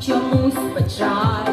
чомусь печаль.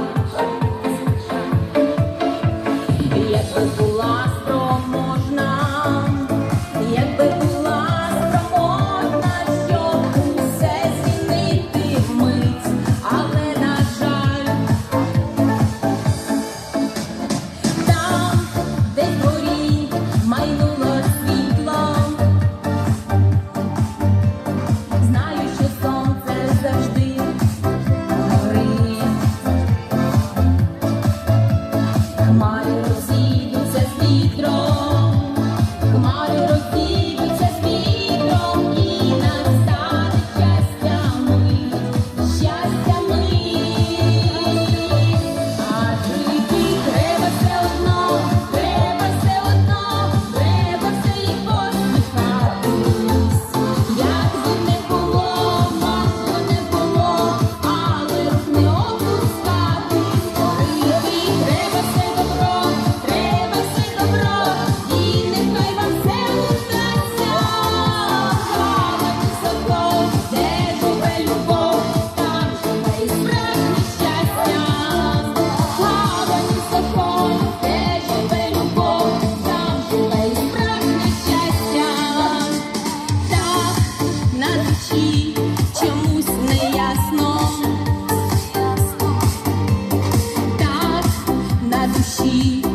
житті чомусь неясно, так на душі.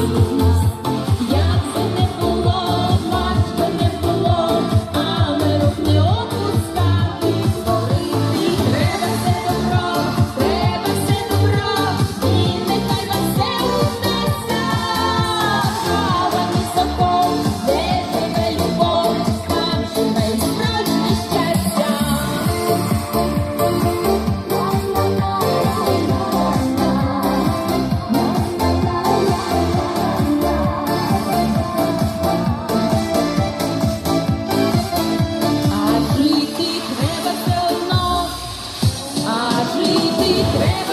Oh. Keep it.